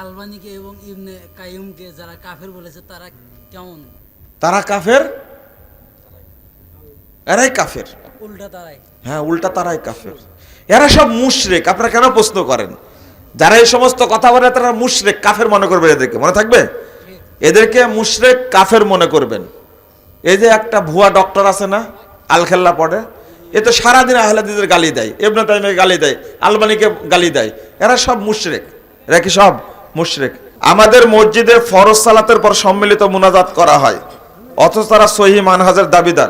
আলবানিকে এবং ইবনে কাইয়ুমকে যারা কাফের বলেছে তারা কেমন? তারা কাফের? এরাই কাফের। উল্টা তারাই। হ্যাঁ উল্টা তারাই কাফের। এরা সব মুশরেক। আপনারা কেন প্রশ্ন করেন? যারা এই সমস্ত কথা বলে তারা মুশরেক কাফের মনে করবে এদেরকে। মনে থাকবে? এদেরকে মুশরেক কাফের মনে করবেন। এই যে একটা ভুয়া ডক্টর আছে না আলখেল্লা পড়ে এ তো সারাদিন আহলাদিদের গালি দেয় এবনে তাইমে গালি দেয় আলবানিকে গালি দেয়। এরা সব মুশরেক। এরা কি সব মুশরেক। আমাদের মসজিদে ফরজ সালাতের পর সম্মিলিত মুনাজাত করা হয়। অথচ তারা সহি মানহাজের দাবিদার।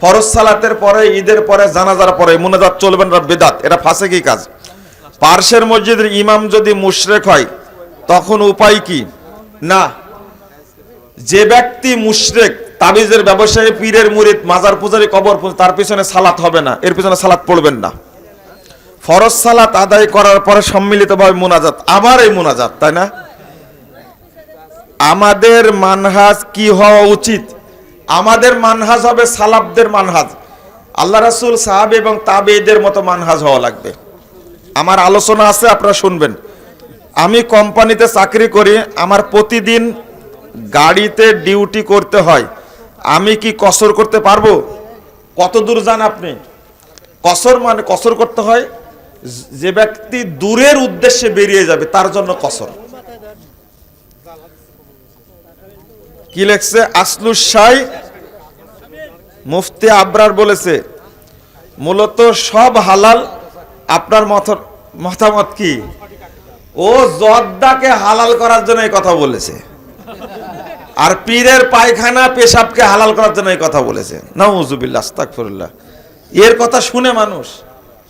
ফরজ সালাতের পরে, ঈদের পরে, জানাজার পরে মুনাজাত চলবে না, বেদাত। এটা ফাঁসে কি কাজ। পার্শ্বের মসজিদের ইমাম যদি মুশরেক হয়, তখন উপায় কি? না। যে ব্যক্তি মুশরেক, তাবিজের ব্যবসায়ী, পীরের মুরিদ, মাজার পূজারি কবর তার পিছনে সালাত হবে না। এর পিছনে সালাত পড়বেন না। ফরজ সালাত আদায় করার পরে সম্মিলিতভাবে মোনাজাত। আবার এই মুনাজাত, তাই না? আমাদের মানহাজ কি হওয়া উচিত? আমাদের মানহাজ হবে সালাবদের মানহাজ। আল্লাহ রাসুল সাহাব এবং তাবেদের মতো মানহাজ হওয়া লাগবে। আমার আলোচনা আছে, আপনারা শুনবেন। আমি কোম্পানিতে চাকরি করি, আমার প্রতিদিন গাড়িতে ডিউটি করতে হয়। আমি কি কসর করতে পারব? কত দূর যান আপনি? কসর মানে কসর করতে হয়? যে ব্যক্তি দূরের উদ্দেশ্যে বেরিয়ে যাবে, তার জন্য কসর। কি লেখছে? আসলুসাই মুফতি আবরার বলেছে, মূলত সব হালাল, আপনার মতামত কি? ও জর্দাকে হালাল করার জন্য এই কথা বলেছে। আর পীরের পায়খানা পেশাবকে হালাল করার জন্য এই কথা বলেছে। নাউজুবিল্লাহ, আস্তাগফিরুল্লাহ। এর কথা শুনে মানুষ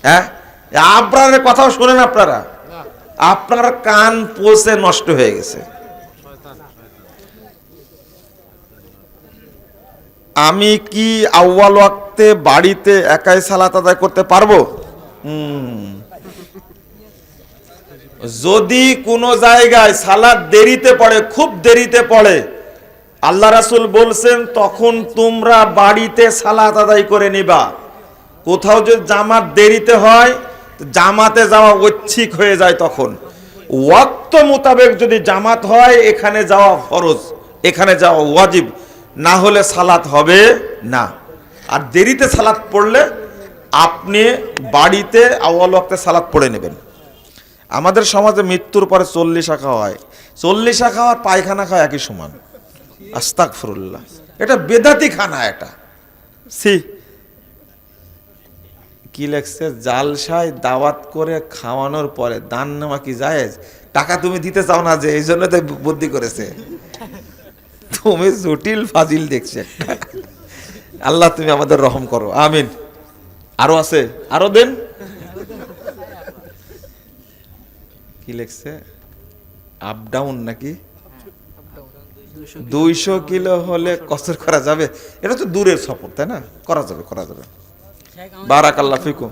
হ্যাঁ? আবরারের কথাও শোনেন আপনারা। আপনার কান পচে নষ্ট হয়ে গেছে। আমি কি আউয়াল ওয়াক্তে বাড়িতে একাই সালাত আদায় করতে পারব? যদি কোনো জায়গায় সালাদ দেরিতে পড়ে, খুব দেরিতে পড়ে, আল্লাহ রাসূল বলছেন, তখন তোমরা বাড়িতে সালাত আদায় করে নিবা। কোথাও যদি জামাত দেরিতে হয় জামাতে যাওয়া ঐচ্ছিক হয়ে যায় তখন। ওয়াক্ত মোতাবেক যদি জামাত হয়, এখানে যাওয়া ফরজ, এখানে যাওয়া ওয়াজিব। না হলে সালাত হবে না। আর দেরিতে সালাত পড়লে আপনি বাড়িতে আউয়াল ওয়াক্তে সালাত পড়ে নেবেন। আমাদের সমাজে মৃত্যুর পরে চল্লিশ খাওয়া হয়। চল্লিশা খাওয়া আর পায়খানা খাওয়া একই সমান। আস্তাক ফরুল্লাহ এটা বেদাতি খানা এটা। সি কি লেখছে? জালসায় দাওয়াত করে খাওয়ানোর পরে দান নেওয়া কি জায়েজ? টাকা তুমি দিতে চাও না যে, এই জন্য তো বুদ্ধি করেছে। তুমি জটিল ফাজিল দেখছে। আল্লাহ তুমি আমাদের রহম করো। আমিন। আরও আছে? আরও দেন। কি লেখছে? আপ ডাউন নাকি? দুইশো কিলো হলে কসর করা যাবে? এটা তো দূরের সফর, তাই না? করা যাবে করা যাবে। বারাকাল্লাহ ফিকুম।